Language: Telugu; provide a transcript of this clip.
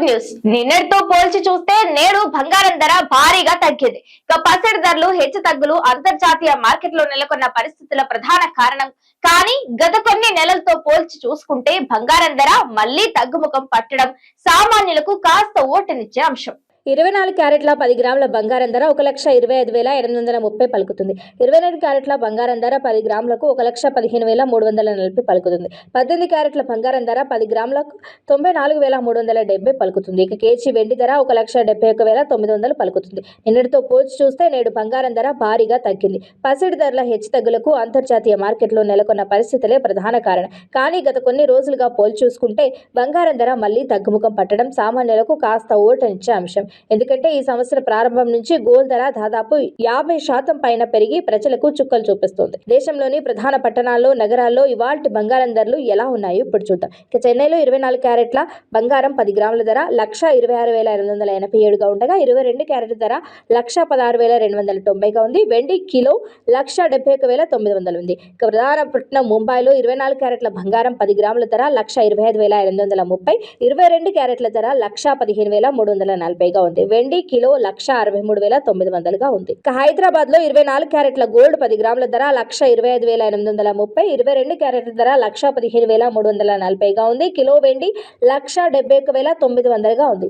Good news. నిన్నటితో పోల్చి చూస్తే నేడు బంగారం ధర భారీగా తగ్గింది. ఇక పసిడి ధరలు హెచ్చు తగ్గులు అంతర్జాతీయ మార్కెట్లో నెలకొన్న పరిస్థితుల ప్రధాన కారణం. కానీ గత కొన్ని నెలలతో పోల్చి చూసుకుంటే బంగారం ధర మళ్ళీ తగ్గుముఖం పట్టడం సామాన్యులకు కాస్త ఓటనిచ్చే అంశం. ఇరవై నాలుగు క్యారెట్ల పది గ్రాముల బంగారం ధర ఒక లక్ష ఇరవై ఐదు వేల ఎనిమిది వందల ముప్పై పలుకుతుంది. ఇరవై రెండు క్యారెట్ల బంగారం ధర పది గ్రాములకు ఒక లక్ష పదిహేను వేల మూడు వందల నలభై పలుకుతుంది. పద్దెనిమిది క్యారెట్ల బంగారం ధర పది గ్రాములకు తొంభై నాలుగు వేల మూడు వందల డెబ్బై పలుకుతుంది. ఇక కేజీ వెండి ధర ఒక లక్ష డెబ్బై ఒక వేల తొమ్మిది వందలు పలుకుతుంది. నిన్నటితో పోల్చి చూస్తే నేడు బంగారం ధర భారీగా తగ్గింది. పసిడి ధరల హెచ్చుతగ్గులకు అంతర్జాతీయ మార్కెట్లో నెలకొన్న పరిస్థితులే ప్రధాన కారణం. కానీ గత కొన్ని రోజులుగా పోల్చి చూసుకుంటే బంగారం ధర మళ్ళీ తగ్గుముఖం పట్టడం సామాన్యులకు కాస్త ఓటనిచ్చే అంశం. ఎందుకంటే ఈ సంవత్సర ప్రారంభం నుంచి గోల్ ధర దాదాపు యాభై శాతం పైన పెరిగి ప్రజలకు చుక్కలు చూపిస్తుంది. దేశంలోని ప్రధాన పట్టణాల్లో నగరాల్లో ఇవాల్టి బంగారం ధరలు ఎలా ఉన్నాయో ఇప్పుడు చూద్దాం. ఇక చెన్నైలో ఇరవై నాలుగు క్యారెట్ల బంగారం పది గ్రాముల ధర లక్ష ఇరవై ఆరు వేల ఎనిమిది వందల ఎనభై ఏడుగా ఉండగా ఇరవై రెండు క్యారెట్ల ధర లక్ష పదహారు వేల రెండు వందల తొంభైగా ఉంది. వెండి కిలో లక్ష డెబ్బై ఒక వేల తొమ్మిది వందలు ఉంది. ఇక ప్రధాన పట్టణం ముంబైలో ఇరవై నాలుగు క్యారెట్ల బంగారం పది గ్రాముల ధర లక్ష ఇరవై ఐదు వేల ఎనిమిది వందల ముప్పై ఇరవై రెండు క్యారెట్ల ధర లక్ష పదిహేను వేల మూడు వందల నలభైగా ఉంది. వెండి కిలో లక్ష అరవై మూడు వేల తొమ్మిది వందలుగా ఉంది. ఇక హైదరాబాద్లో ఇరవై నాలుగు క్యారెట్ల గోల్డ్ పది గ్రాముల ధర లక్ష ఇరవై ఐదు వేల ఎనిమిది వందల ముప్పై ఇరవై రెండు క్యారెట్ల ధర లక్ష పదిహేను వేల మూడు వందల నలభైగా ఉంది. కిలో వెండి లక్ష డెబ్బై ఒక వేల తొమ్మిది వందలుగా ఉంది.